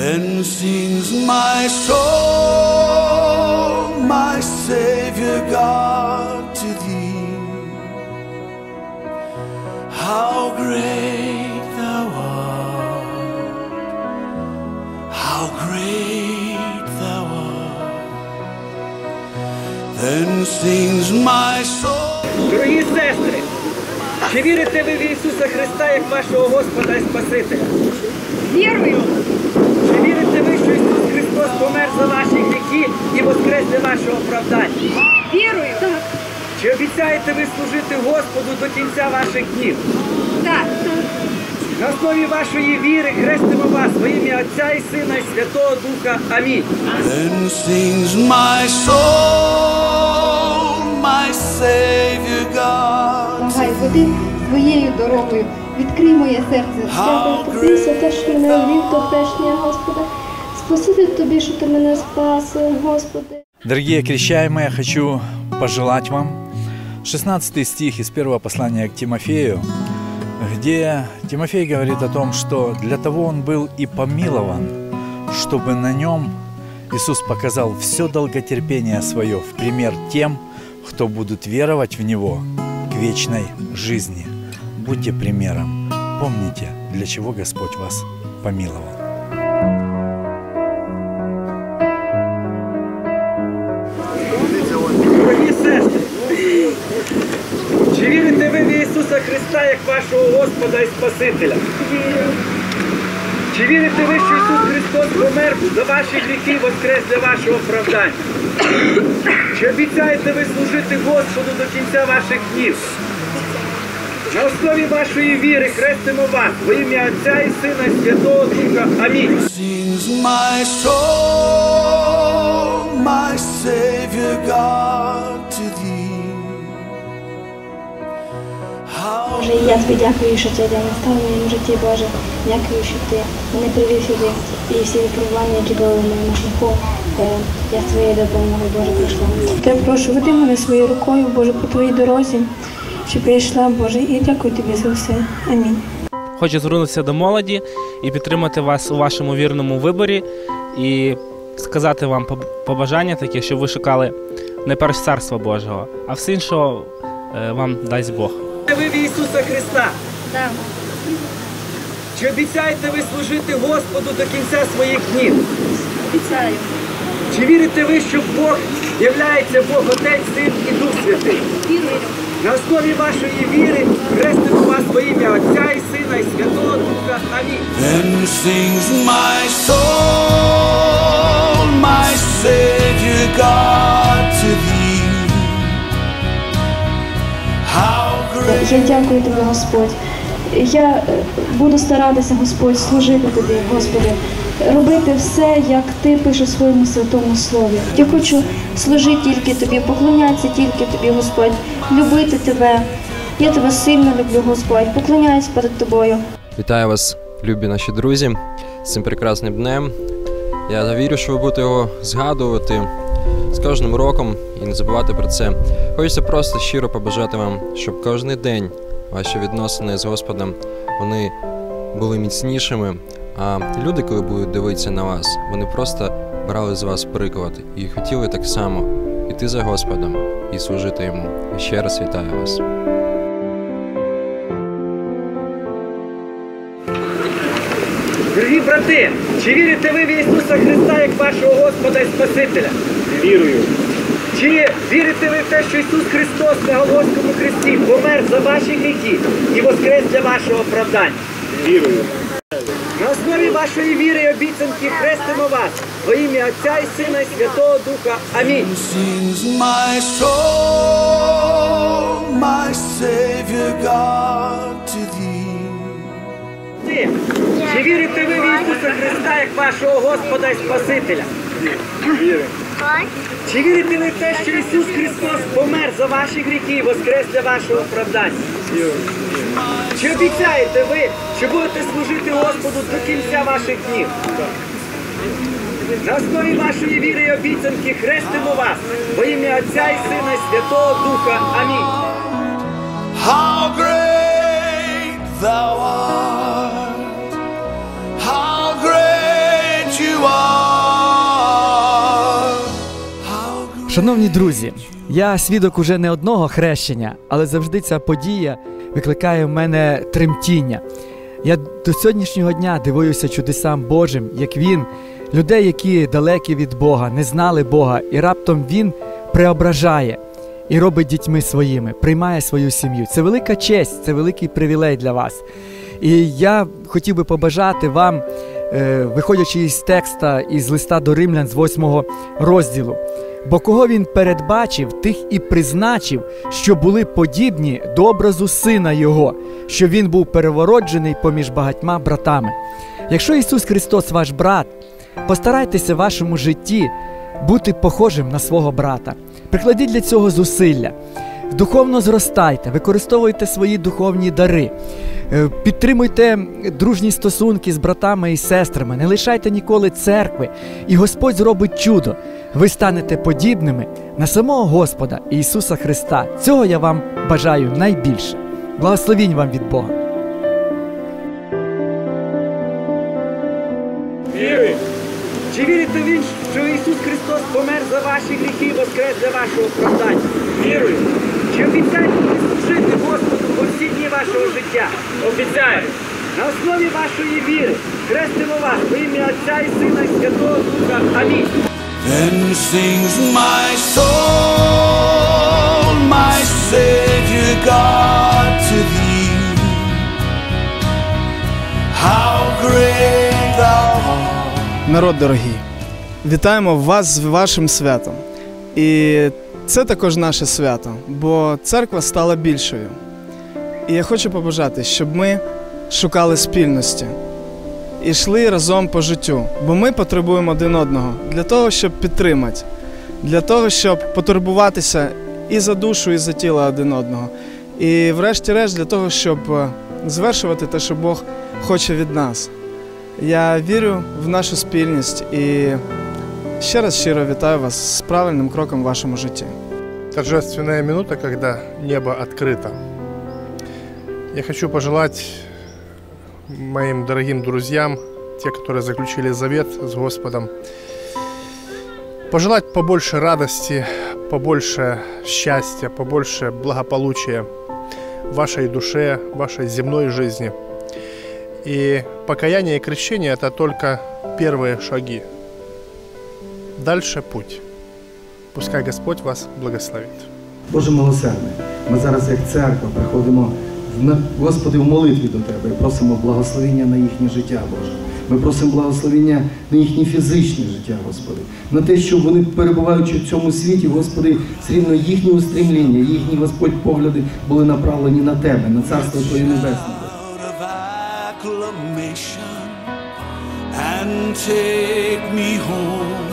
Then sings my soul, my Savior God, to thee. How great thou art, how great thou art. Then sings my soul. Дорогі сестри, чи вірите ви в Ісуса Христа як вашого Господа і Спасителя? Вірую! Що Ісус Христос помер за ваші гріхи і воскрес для вашого оправдання? Вірую. Так. Чи обіцяєте ви служити Господу до кінця ваших днів? Так. На основі вашої віри хрестимо вас во ім'я Отця і Сина і Святого Духа. Амінь. Then sings my soul, my Savior God. Нехай води своєю дорогою, відкрий моє серце. Дякую тобі за те, що мене ввів Спасибі тобі, що ти мене спас, Господи. Дорогие крещаемые, хочу пожелать вам 16 стих из первого послания к Тимофею, где Тимофей говорит о том, что для того он был и помилован, чтобы на нем Иисус показал все долготерпение свое в пример тем, кто будут веровать в Него к вечной жизни. Будьте примером. Помните, для чего Господь вас помиловал. Ісуса Христа як вашого Господа і Спасителя? Чи вірите ви, що Ісус Христос помер за ваші гріхи воскрес для вашого оправдання? Чи обіцяєте ви служити Господу до кінця ваших днів? На основі вашої віри хрестимо вас во ім'я Отця і Сина і Святого Духа. Амінь. God Боже, я тобі дякую, що цей день настав в моєму житті, Боже. Дякую, що ти мене привів сюди. І всі випробування, які були на моєму шляху, е, я з твоєю допомогою, Боже, прийшла. Я прошу, веди мене своєю рукою, Боже, по твоїй дорозі, щоб я йшла, Боже, і дякую тобі за все. Амінь. Хочу звернутися до молоді і підтримати вас у вашому вірному виборі і сказати вам побажання таке, щоб ви шукали не перш царства Божого, а все іншого е, вам дасть Бог. Ви в Ісуса Христа. Так. Чи обіцяєте ви служити Господу до кінця своїх днів? Обіцяю. Чи вірите ви, що Бог являється Бог Отець, Син і Дух Святий? Вірую. На основі вашої віри хрестимо вас во ім'я Отця і Сина і Святого Духа. Амінь. then sings my soul, my Savior God Я дякую тобі, Господь. Я е, буду старатися, Господь, служити тобі, Господи, робити все, як ти пишеш своєму святому слові. Я хочу служити тільки тобі, поклонятися тільки тобі, Господь, любити тебе. Я тебе сильно люблю, Господь, поклоняюсь перед тобою. Вітаю вас, любі наші друзі, з цим прекрасним днем. Я вірю, що ви будете його згадувати з кожним роком і не забувати про це. Хочеться просто щиро побажати вам, щоб кожен день ваші відносини з Господом вони були міцнішими. А люди, коли будуть дивитися на вас, вони просто брали з вас приклад і хотіли так само іти за Господом і служити йому. І ще раз вітаю вас. Дорогі брати, чи вірите ви в Ісуса Христа як вашого Господа і Спасителя? Вірую. Чи вірите ви в те, що Ісус Христос на Голгофському хресті помер за ваші гріхи і воскрес для вашого оправдання? Вірую. На основі вашої віри і обіцянки хрестимо вас во ім'я Отця і Сина і Святого Духа. Амінь. Чи вірите ви в Ісуса Христа як вашого Господа і Спасителя? Чи вірите ви в те, що Ісус Христос помер за ваші гріхи і воскрес для вашого оправдання? Чи обіцяєте ви, що будете служити Господу до кінця ваших днів? На основі вашої віри і обіцянки хрестимо вас во ім'я Отця і Сина і Святого Духа. Амінь. How great thou art! How great you are! Шановні друзі, я свідок уже не одного хрещення, але завжди ця подія викликає в мене тремтіння. Я до сьогоднішнього дня дивуюся чудесам Божим, як він, людей, які далекі від Бога, не знали Бога, і раптом він преображає і робить дітьми своїми, приймає свою сім'ю. Це велика честь, це великий привілей для вас. І я хотів би побажати вам, виходячи із текста із листа до римлян з 8 розділу. Бо кого він передбачив, тих і призначив, що були подібні до образу сина Його, що він був перевороджений поміж багатьма братами. Якщо Ісус Христос ваш брат, постарайтеся в вашому житті бути похожим на свого брата. Прикладіть для цього зусилля. Духовно зростайте, використовуйте свої духовні дари, Е, підтримуйте дружні стосунки з братами і сестрами, не лишайте ніколи церкви, і Господь зробить чудо. Ви станете подібними на самого Господа Ісуса Христа. Цього я вам бажаю найбільше. Благословінь вам від Бога. Вірую. Чи вірите ви, що Ісус Христос помер за ваші гріхи воскрес для вашого оправдання? Вірую. Чи обіцяєте служити Господу по всі дні вашого життя? Обіцяю. На основі вашої віри хрестимо вас во ім'я Отця і Сина і Святого Духа. Амінь. Then sings my soul, my Savior God to thee. How great thou art. Народ дорогий, вітаємо вас з вашим святом. І це також наше свято, бо церква стала більшою. І я хочу побажати, щоб ми шукали спільності і йшли разом по життю, бо ми потребуємо один одного для того, щоб підтримати, для того, щоб потурбуватися і за душу, і за тіло один одного. І, врешті-решт, для того, щоб е, звершувати те, що Бог хоче від нас. Я вірю в нашу спільність і ще раз щиро вітаю вас з правильним кроком в вашому житті. торжественная минута, когда небо открыто. Я хочу пожелать моим дорогим друзьям, те, которые заключили завет с Господом, пожелать побольше радости, побольше счастья, побольше благополучия вашей душе, вашей земной жизни. И покаяние и крещение – это только первые шаги. Дальше путь. Пускай Господь вас благословит. Боже милосердний, ми зараз як церква приходимо в на- Господи в молитві до Тебе і просимо благословення на їхнє життя, Боже. Ми просимо благословення на їхнє фізичне життя, Господи, на те, щоб вони, перебуваючи в цьому світі, Господи, все рівно їхні устремління, їхні Господь погляди були направлені на Тебе, на Царство Твоє Небесне. And take me home.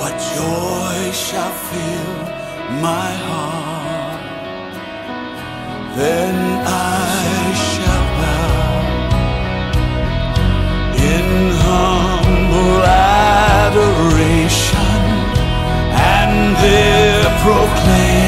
What joy shall fill my heart? Then I shall bow in humble adoration and there proclaim,